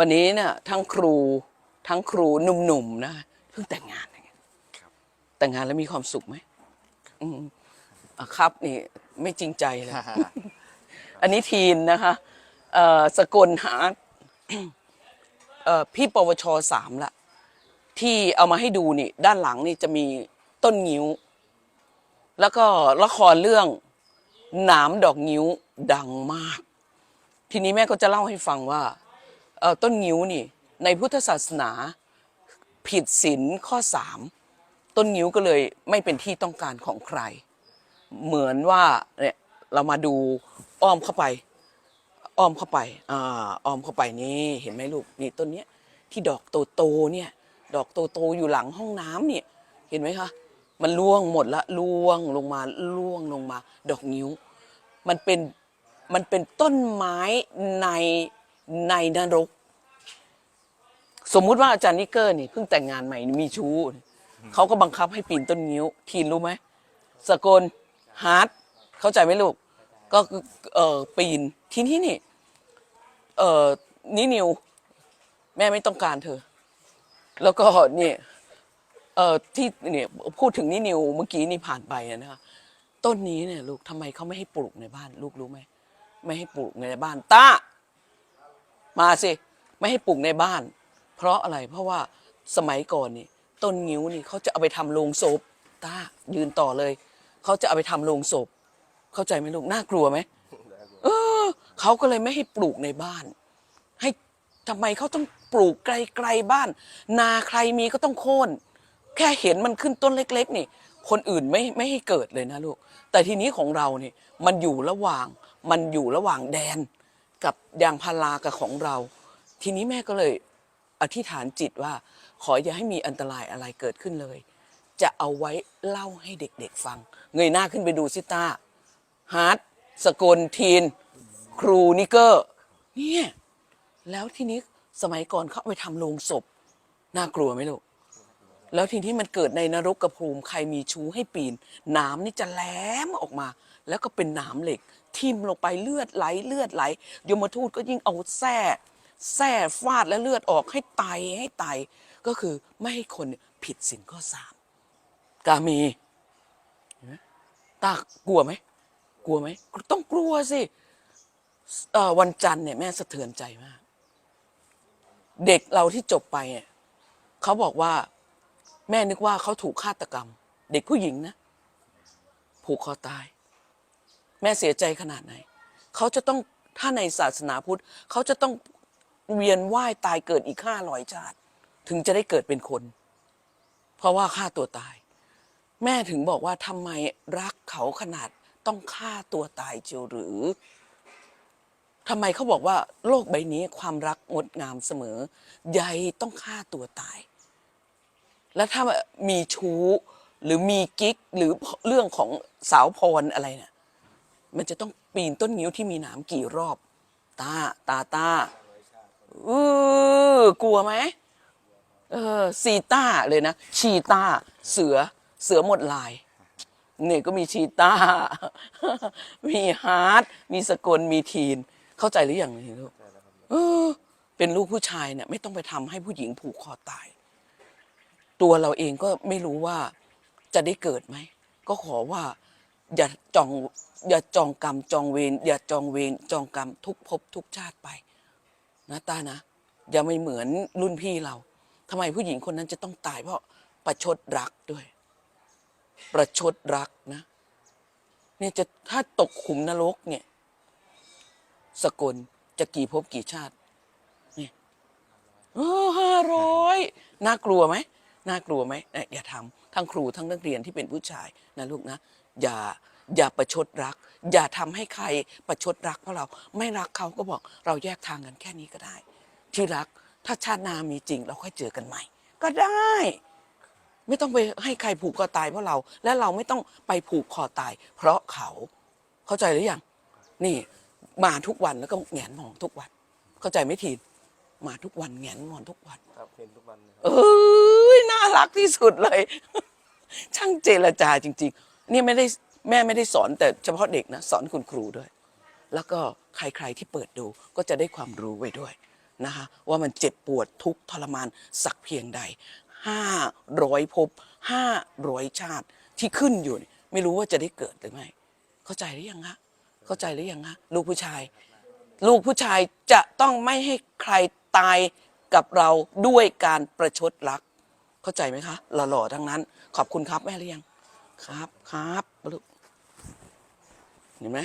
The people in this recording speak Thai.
วันนี้เนี่ยทั้งครูทั้งครูหนุ่มๆนะเพิ่งแต่งงานนะแต่งงานแล้วมีความสุขไหมอืมอะครับนี่ไม่จริงใจเลย อันนี้ทีนนะคะเอ่อสกลหาเอ่อพี่ปวชสามละ ที่เอามาให้ดูนี่ ด้านหลังนี่จะมีต้นงิ้ว แล้วก็ละครเรื่องหนามดอกงิ้วดังมาก ทีนี้แม่ก็จะเล่าให้ฟังว่าเอ่อ ต้นงิ้วนี่ ในพุทธศาสนาผิดศีลข้อสามต้นงิ้วก็เลยไม่เป็นที่ต้องการของใคร เหมือนว่าเนี่ยเรามาดูอ้อมเข้าไป อ้อมเข้าไปอ่าอ้อมเข้าไปนี่เห็นไหมลูกนี่ต้นเนี้ยที่ดอกโตๆเนี่ยดอกโตๆอยู่หลังห้องน้ำเนี่ยเห็นไหมคะมันร่วงหมดละร่วงลงมาร่วงลงมา ดอกนิ้ว มันเป็นมันเป็นต้นไม้ใน ในนรก สมมุติว่าอาจารย์นิกเกอร์นี่เพิ่งแต่งงานใหม่มีชู้เขาก็บังคับให้ปีนต้นนิ้ว ทีนรู้ไหมสกลฮาร์ดเข้าใจไหมลูก ก็คือเออปีนทีนี้นี่ เออนี่นิว แม่ไม่ต้องการเธอ แล้วก็นี่เออที่เนี่ยพูดถึงนี่นิวเมื่อกี้นี่ผ่านไปอะนะคะต้นนี้เนี่ยลูกทำไมเขาไม่ให้ปลูกในบ้าน ลูกรู้ไหมไม่ให้ปลูกในบ้านตา มาสิ ไม่ให้ปลูกในบ้าน เพราะอะไรเพราะว่าสมัยก่อนนี่ต้นงิ้วนี่เขาจะเอาไปทำโลงศพตายืนต่อเลยเขาจะเอาไปทำโลงศพ เข้าใจไหมลูกน่ากลัวไหมเออเขาก็เลยไม่ให้ปลูกในบ้าน ให้ทำไมเขาต้องปลูกไกลๆบ้าน นาใครมีก็ต้องโค่นแค่เห็นมันขึ้นต้นเล็ก ๆ นี่ คนอื่นไม่ไม่ให้เกิดเลยนะลูก แต่ทีนี้ของเราเนี่ยมันอยู่ระหว่างมันอยู่ระหว่างแดน กับยางพารากับของเรา ทีนี้แม่ก็เลยอธิษฐานจิตว่า ขออย่าให้มีอันตรายอะไรเกิดขึ้นเลย จะเอาไว้เล่าให้เด็กๆฟัง เงยหน้าขึ้นไปดูซิต้าฮาร์ดสกลทีน ครูนิเกอร์เนี่ยแล้วทีนี้สมัยก่อนเขาไปทำโลงศพ น่ากลัวไหมลูก แล้วทีนี้มันเกิดในนรกกระภูมิใครมีชู้ให้ปีนหนามนี่จะแหลมออกมา แล้วก็เป็นหนามเหล็ก ทิ่มลงไปเลือดไหลเลือดไหลยมทูตก็ยิ่งเอาแส้แส้ฟาดแล้วเลือดออกให้ไตให้ไตก็คือไม่ให้คนผิดศีลข้อสามกามีตากลัวไหมกลัวไหมต้องกลัวสิวันจันทร์เนี่ยแม่สะเทือนใจมาก เด็กเราที่จบไปเนี่ยเขาบอกว่า แม่นึกว่าเขาถูกฆาตกรรม เด็กผู้หญิงนะ ผูกคอตาย แม่เสียใจขนาดไหน เขาจะต้องถ้าในศาสนาพุทธ เขาจะต้องเวียนว่ายตายเกิดอีกห้าร้อยชาติ ถึงจะได้เกิดเป็นคน เพราะว่าฆ่าตัวตาย แม่ถึงบอกว่าทำไมรักเขาขนาดต้องฆ่าตัวตายเจียวหรือทำไมเขาบอกว่าโลกใบนี้ความรักงดงามเสมอใยต้องฆ่าตัวตาย แล้วถ้ามีชู้หรือมีกิ๊กหรือเรื่องของสาวพรอะไรเนี่ยมันจะต้องปีนต้นงิ้วที่มีหนามกี่รอบ ตาตาตาเออกลัวไหมเออซีต้าเลยนะ ชีต้าเสือเสือหมดลายเนี่ยก็มีชีต้า มีฮาร์ดมีสกลมีทีน เข้าใจหรือยังนี่ลูกเออเป็นลูกผู้ชายเนี่ยไม่ต้องไปทำให้ผู้หญิงผูกคอตาย ตัวเราเองก็ไม่รู้ว่าจะได้เกิดไหม ก็ขอว่าอย่าจองอย่าจองกรรมจองเวรอย่าจองเวรจองกรรมทุกภพทุกชาติไปนะตานะ อย่าไม่เหมือนรุ่นพี่เราทำไมผู้หญิงคนนั้นจะต้องตายเพราะประชดรักด้วย ประชดรักนะเนี่ยจะถ้าตกขุมนรกเนี่ย สกลจะกี่ภพกี่ชาติ เนี่ยห้าร้อยน่ากลัวไหม น่ากลัวไหมอย่าทำทั้งครูทั้งนักเรียนที่เป็นผู้ชายนะลูกนะ อย่าอย่าประชดรัก อย่าทำให้ใครประชดรักเพราะเราไม่รักเขาก็บอกเราแยกทางกันแค่นี้ก็ได้ ที่รักถ้าชาตินามีจริง เราค่อยเจอกันใหม่ ก็ได้ ไม่ต้องไปให้ใครผูกคอตายเพราะเรา และเราไม่ต้องไปผูกคอตาย เพราะเขาเข้าใจหรือยังนี่มาทุกวันแล้วก็แงนมองทุกวัน เข้าใจไหมทีน มาทุกวันแงนมองทุกวัน ครับเห็นทุกวันเลยเอ้ยน่ารักที่สุดเลย ช่างเจรจาจริง ๆ นี่ไม่ได้แม่ไม่ได้สอนแต่เฉพาะเด็กนะสอนคุณครูด้วย แล้วก็ใครๆที่เปิดดูก็จะได้ความรู้ไว้ด้วยนะคะว่ามันเจ็บปวดทุกข์ทรมานสักเพียงใดห้าร้อยภพห้าร้อยชาติที่ขึ้นอยู่เนี่ยไม่รู้ว่าจะได้เกิดหรือไม่ เข้าใจหรือยังคะเข้าใจหรือยังคะลูกผู้ชาย ลูกผู้ชายจะต้องไม่ให้ใคร ตายกับเราด้วยการประชดรัก เข้าใจไหมคะ หล่อๆทั้งนั้น ขอบคุณครับแม่เรียงครับครับลูกเห็นไหม